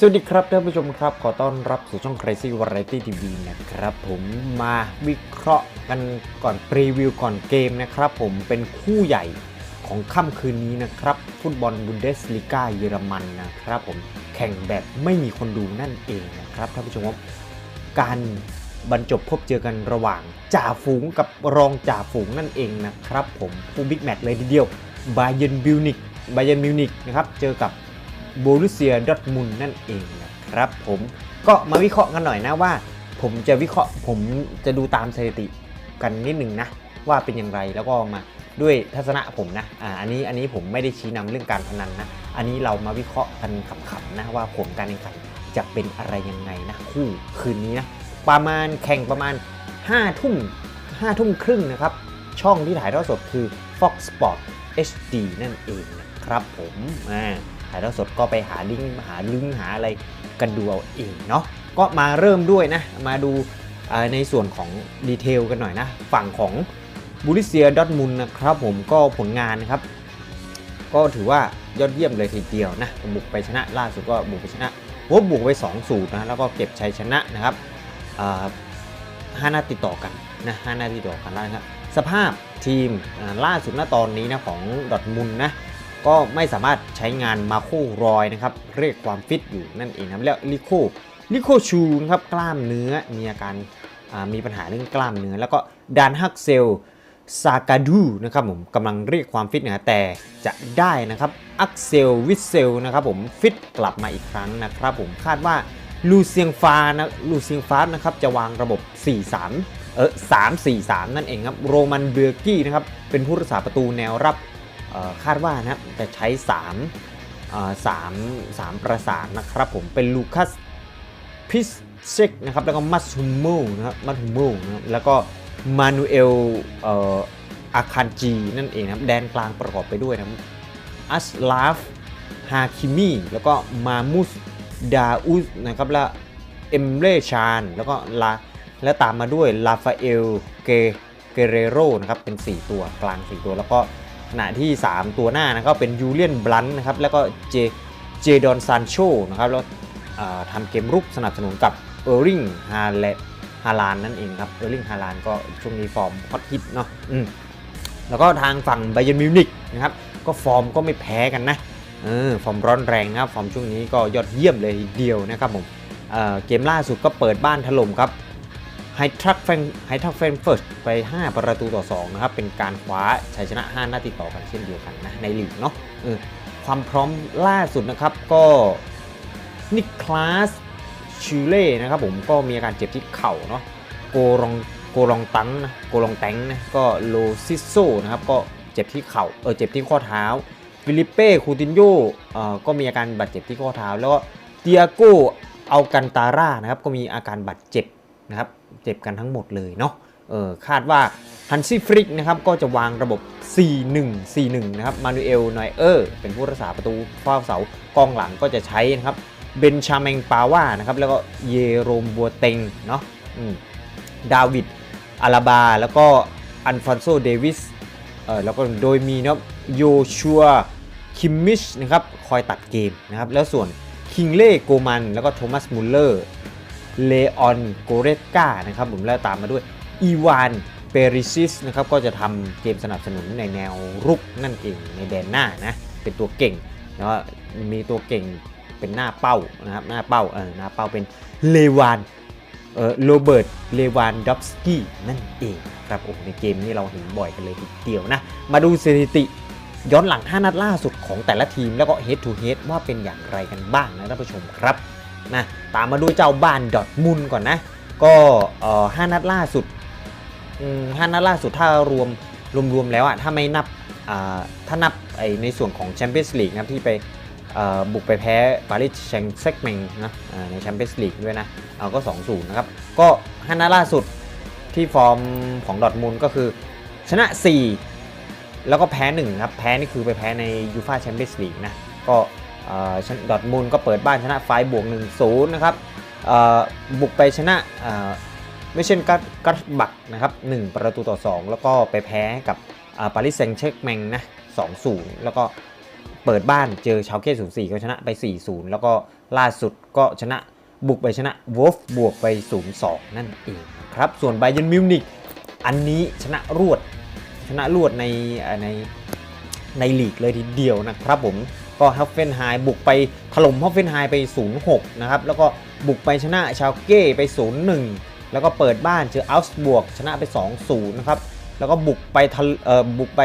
สวัสดีครับท่านผู้ชมครับ ขอต้อนรับสู่ช่อง Crazy Variety TV นะครับ ผมมาวิเคราะห์กันก่อนรีวิวก่อนเกมนะครับ ผมเป็นคู่ใหญ่ของค่ำคืนนี้นะครับ ฟุตบอลบุนเดสลิก้าเยอรมันนะครับ ผมแข่งแบบไม่มีคนดูนั่นเองนะครับท่านผู้ชมครับการบรรจบพบเจอกันระหว่างจ่าฝูงกับรองจ่าฝูงนั่นเองนะครับ ผมผู้บิ๊กแมตช์เลยทีเดียวบาเยนบิวนิกบาเยนมิวนิกนะครับเจอกับ โบรุเซียดอทมุนนั่นเองนะครับผมก็มาวิเคราะห์กันหน่อยนะว่า ผมจะวิเคราะห์ผมจะดูตามสถิติกันนิดหนึ่งนะ ว่าเป็นอย่างไรแล้วก็มาด้วยทัศนะผมนะอ่าอันนี้อันนี้ผมไม่ได้ชี้นำเรื่องการพนันนะ อันนี้เรามาวิเคราะห์กันขำๆนะว่าผลการแข่งขันจะเป็นอะไรยังไงนะคู่คืนนี้นะประมาณแข่งประมาณ5ทุ่ม5ทุ่มครึ่งนะครับ ช่องที่ถ่ายทอดสดคือ Fox Sport HD นั่นเองนะครับผมอ่าายทอดสดก็ไปหาลิงก์หาลิงก์หาอะไรกันดูเอาเองเนาะก็มาเริ่มด้วยนะ มาดูในส่วนของดีเทลกันหน่อยนะ ฝั่งของบูริเซียดอทมุนนะครับผมก็ผลงานนะครับ ก็ถือว่ายอดเยี่ยมเลยทีเดียวนะบุกไปชนะล่าสุดก็บุกไปชนะวบบุกไป2สูตรนะแล้วก็เก็บชัยชนะนะครับอ่าห้านัดติดต่อกันนะห้านัดติดต่อกันแล้วนะครับสภาพทีมล่าสุดณตอนนี้นะของดอทมุนนะ ก็ไม่สามารถใช้งานมาโครอยนะครับเรียกความฟิตอยู่นั่นเองนะครับแล้วลิโคลิโคชูนะครับกล้ามเนื้อมีอาการมีปัญหาเรื่องกล้ามเนื้อ แล้วก็ดานฮักเซลซากาดูนะครับผมกำลังเรียกความฟิตนะแต่จะได้นะครับอักเซลวิเซลนะครับผมฟิตกลับมาอีกครั้งนะครับผมคาดว่าลูเซียงฟานะลูเซียงฟานะครับจะวางระบบ 4-3 เออ3-4-3 นั่นเองครับ โรมันเบอร์กี้นะครับเป็นผู้รักษาประตูแนวรับ คาดว่านะครับจะใช้3 3 3ประสานนะครับผมเป็นลูคัสพิสเซกนะครับแล้วก็มัตฮุมโมนะครับมัตฮุมโมนะครับแล้วก็มานูเอลอาคันจีนั่นเองนะครับแดนกลางประกอบไปด้วยนะอัสลาฟฮาคิมีแล้วก็มามุสดาอุสนะครับและเอมเรชานแล้วก็ลาและตามมาด้วยลาฟาเอลเกเกเรโรนะครับเป็น 4 ตัวกลาง 4 ตัวแล้วก็ ณะที่ 3 ตัวหน้านะครับเป็นยูเลียนบลันนะครับแล้วก็เจเจดอนซานโชนะครับแล้วทำเกมรุกสนับสนุนกับเออร์ริงฮาเลฮาลานนั่นเองครับเออร์ริงฮาลานก็ช่วงนี้ฟอร์มฮอตฮิตเนาะอืมแล้วก็ทางฝั่งไบเยนมิวนิกนะครับก็ฟอร์มก็ไม่แพ้กันนะเออฟอร์มร้อนแรงนะครับฟอร์มช่วงนี้ก็ยอดเยี่ยมเลยเดียวนะครับผมเเกมล่าสุดก็เปิดบ้านถล่มครับ ไฮทรัคแฟงไฮทรัคแฟงเฟิร์สไป 5 ประตูต่อ 2 นะครับ เป็นการคว้าชัยชนะ 5 นัดติดต่อกันเช่นเดียวกันนะ ในลีกเนาะออความพร้อมล่าสุดนะครับก็นิคลาสชูเล่นะครับผมก็มีอาการเจ็บที่เข่าเนาะโกรองโกรองตังนะโกรองแตงนะก็โลซิโซนะครับก็เจ็บที่เข่าเออเจ็บที่ข้อเท้าฟิลิปเป้คูตินโยเอ่อก็มีอาการบาดเจ็บที่ข้อเท้า แล้วก็เตียโกเอากันตาร่านะครับก็มีอาการบาดเจ็บนะครับ เจ็บกันทั้งหมดเลยเนาะเออคาดว่าฮันซี่ฟริกนะครับก็จะวางระบบ 4-1-4-1 นะครับมานูเอลนอยเออร์เป็นผู้รักษาประตูเฝ้าเสากองหลังก็จะใช้นะครับเบนชาเมงปาว่านะครับแล้วก็เยโรมบัวเต็งเนาะดาวิดอาลาบา แล้วก็อันฟอนโซเดวิสเออแล้วก็โดยมีนะโยชัวคิมมิชนะครับคอยตัดเกมนะครับแล้วส่วนคิงเล่โกมันแล้วก็โทมัสมุลเลอร์ เลออนโกเรตกานะครับผมแล้วตามมาด้วยอีวานเปริซิสนะครับก็จะทำเกมสนับสนุนในแนวรุกนั่นเองในแดนหน้านะเป็นตัวเก่งแล้วมีตัวเก่งเป็นหน้าเป้านะครับหน้าเป้าเออหน้าเป้าเป็นเลวานเออโรเบิร์ตเลวานดอฟสกี้นั่นเองครับโอ้ในเกมนี้เราเห็นบ่อยกันเลยทีเดียวนะ มาดูสถิติย้อนหลัง 5 นัดล่าสุดของแต่ละทีมแล้วก็ head to head ว่าเป็นอย่างไรกันบ้างนะท่านผู้ชมครับ นะตามมาดูเจ้าบ้านดอทมุนก่อนนะ ก็ห้านัดล่าสุดห้านัดล่าสุดถ้ารวมรวมๆแล้วอะถ้าไม่นับถ้านับไอในส่วนของแชมเปี้ยนส์ลีกนะที่ไปบุกไปแพ้ปารีสแชงเซกเมงนะในแชมเปี้ยนส์ลีกด้วยนะเอาก็ 2-0 นะครับ ก็ห้านัดล่าสุดที่ฟอร์มของดอทมุนก็คือชนะ 4 แล้วก็แพ้ 1 ครับ แพ้นี่คือไปแพ้ในยูฟาแชมเปี้ยนส์ลีกนะ ก็ ดอทมูลก็เปิดบ้านชนะไฟบวก 1 0 นะครับบุกไปชนะไม่เช่นกัตกัตบักนะครับ1ประตูต่อ 2 แล้วก็ไปแพ้กับปารีสแซงต์แชร์กแมงนะ2 0 แล้วก็เปิดบ้านเจอชาวเก้ศูนย์สี่ก็ชนะไป 4-0 แล้วก็ล่าสุดก็ชนะบุกไปชนะวอฟบวกไป0-2 นั่นเองครับ ส่วนไบเยนมิวนิกอันนี้ชนะรวดชนะรวดในในในลีกเลยทีเดียวนะครับผม ก็ฮัฟเฟนไฮบุกไปถล่มฮัฟเฟนไฮไป 0-6 นะครับ แล้วก็บุกไปชนะชาวเก้ไป 0-1 แล้วก็เปิดบ้านเจออัลส์บวกชนะไป 2-0 นะครับ แล้วก็บุกไปเอ่อบุกไป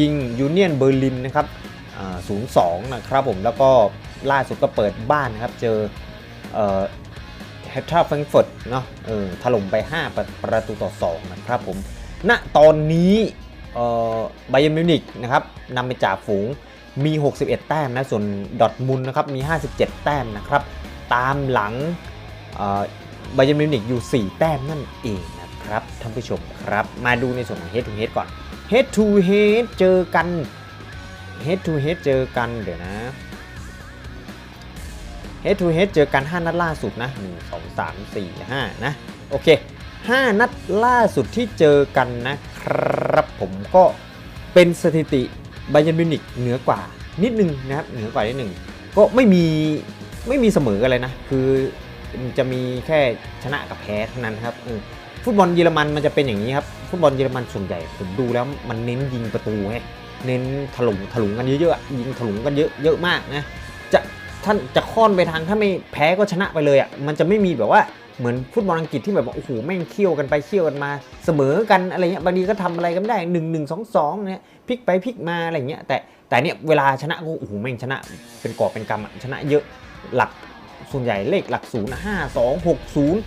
ยิงยูเนียนเบอร์ลินนะครับ0-2 นะครับผม แล้วก็ล่าสุดก็เปิดบ้านนะครับ เจอเอ่อแฮตทราแฟรงเฟิร์ตเนาะเออถล่มไป 5 ประประตูต่อ 2 นะครับผม ณ ตอนนี้เอ่อไบเยนมิวนิกนะครับนำไปจากฝูง มี 61 แต้มนะ ส่วนดอทมุนนะครับมี 57 แต้มนะครับ ตามหลังไบเยนมิวนิกอยู่ 4 แต้มนั่นเองนะครับท่านผู้ชมครับ มาดูในส่วนของ Head to Head ก่อน Head to Head เจอกัน Head to Head เจอกันเดี๋ยวนะ Head to Head เจอกัน 5 นัดล่าสุดนะ 1 2 3 4 5 นะ โอเค 5 นัดล่าสุดที่เจอกันนะครับ ผมก็เป็นสถิติ ไบ y ย r n มิวนิกเหนือกว่านิดนึงนะครับเหนือกว่านิดนึงก็ไม่มีไม่มีเสมอกันเลยนะ คือจะมีแค่ชนะกับแพ้เท่านั้นครับฟุตบอลเยอรมันมันจะเป็นอย่างนี้ครับฟุตบอลเยอรมันส่วนใหญ่ผมดูแล้วมันเน้นยิงประตูไงเน้นถลุงถลุงกันเยอะๆอะยิงถลุงกันเยอะเยอะมากนะจะท่านจะค่อนไปทางถ้าไม่แพ้ก็ชนะไปเลยอะมันจะไม่มีแบบว่า เหมือนฟุตบอลอังกฤษที่แบบโอ้โหแม่งเคี่ยวกันไปเคี่ยวกันมา เสมอกันอะไรเงี้ยบางทีก็ทำอะไรกันไม่ได้หนึ่งหนึ่งสองสองเนี่ยพลิกไปพลิกมาอะไรเงี้ยแต่แต่เนี่ยเวลาชนะก็โอ้โหแม่งชนะ เป็นกอบเป็นกำชนะเยอะหลักส่วนใหญ่เลขหลักศูนย์ห้าสองหกศูนย์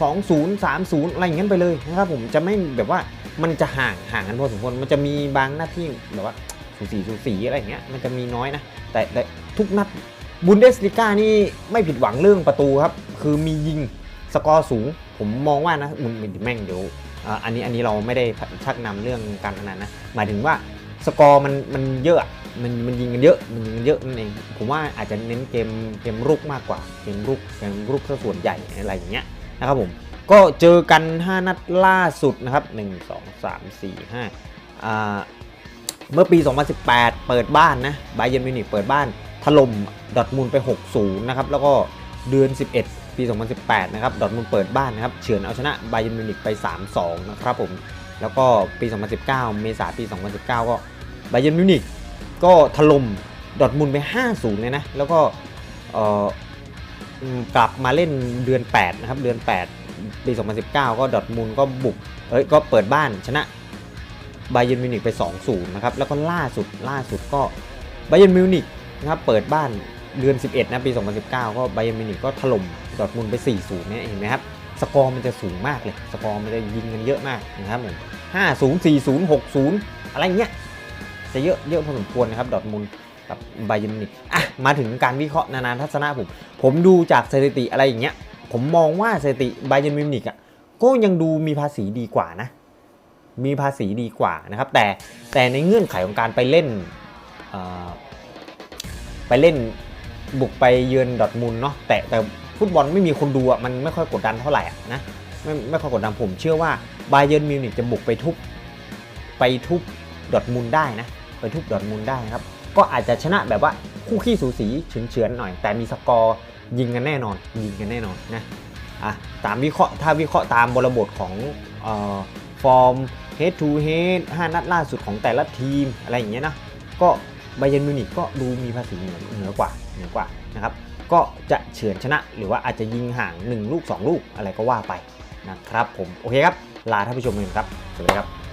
สองศูนย์สามศูนย์อะไรอย่างนั้นไปเลยนะครับผมจะไม่แบบว่ามันจะห่างห่างกันพอสมควรมันจะมีบางหน้าที่แบบว่าสูสีสูสีอะไรอย่างเงี้ยมันจะมีน้อยนะแต่แต่ทุกนัดบุนเดสลิก้านี่ไม่ผิดหวังเรื่องประตูครับ คือมียิง สกอร์สูง ผมมองว่านะมึงแม่งเดี๋ยวอันนี้อันนี้เราไม่ได้ชักนำเรื่องการพนันนะ หมายถึงว่าสกอร์มันมันเยอะมันมันยิงกันเยอะมันยิงกันเยอะนั่นเองผมว่าอาจจะเน้นเกมเกมรุกมากกว่าเกมรุกเกมรุกซะส่วนใหญ่อะไรอย่างเงี้ยนะครับผมก็เจอกัน 5 นัดล่าสุดนะครับ 1 2 3 4 5อ่าเมื่อปี 2018 เปิดบ้านนะไบเยนมิวนิกเปิดบ้านถล่มดอทมุนด์ไป 6-0 นะครับ แล้วก็เดือน 11 ปี 2018 นะครับดอทมุนเปิดบ้านนะครับเฉือนเอาชนะไบเยนมิวนิกไป 3-2 นะครับผมแล้วก็ปี 2019 เมษาปี 2019 ก็ไบเยนมิวนิกก็ถล่มดอทมุนไป 5-0 เลยนะ แล้วก็เอ่อกลับมาเล่นเดือน 8 นะครับ เดือน 8 ปี 2019 ก็ดอทมุนก็บุกเอ้ยก็เปิดบ้านชนะไบเยนมิวนิกไป 2-0 นะครับ แล้วก็ล่าสุดล่าสุดก็ไบเยนมิวนิกนะครับเปิดบ้านเดือน 11 นะ ปี 2019 ก็ไบเยนมิวนิกก็ถล่ม ดอทมุนไป4-0เนี่ยเห็นไหมครับสกอร์มันจะสูงมากเลย สกอร์มันจะยิงกันเยอะมากนะครับผม5-0 4-0 6-0อะไรเงี้ยจะเยอะเยอะพอสมควรนะครับดอทมุนกับไบเยนมิวนิกอะมาถึงการวิเคราะห์นานาทัศนะผม ผมดูจากสถิติอะไรอย่างเงี้ย ผมมองว่าสถิติไบเยนมิวนิกอะก็ยังดูมีภาษีดีกว่านะ มีภาษีดีกว่านะครับ แต่แต่ในเงื่อนไขของการไปเล่นไปเล่นบุกไปเยือนดอทมุนด์เนาะแต่แต่ ฟุตบอลไม่มีคนดูอะมันไม่ค่อยกดดันเท่าไหร่อะนะไม่ไม่ค่อยกดดันผมเชื่อว่าไบเยนมิวนิกจะบุกไปทุบไปทุบดอทมุนด์ได้นะไปทุบดอทมุนด์ได้ครับก็อาจจะชนะแบบว่าคู่ขี้สูสีเฉือนๆหน่อย แต่มีสกอร์ยิงกันแน่นอน ยิงกันแน่นอนนะอะตามวิเคราะห์ถ้าวิเคราะห์ตามบริบทของเอ่อฟอร์ม head to head 5นัดล่าสุดของแต่ละทีมอะไรอย่างเงี้ยนะก็ไบเยนมิวนิกก็ดูมีภาษีเหนือเหนือกว่าเหนือกว่านะครับ ก็จะเฉือนชนะ หรือว่าอาจจะยิงห่าง 1 ลูก 2 ลูกอะไรก็ว่าไปนะครับผม โอเคครับ ลาท่านผู้ชมเลยครับ สวัสดีครับ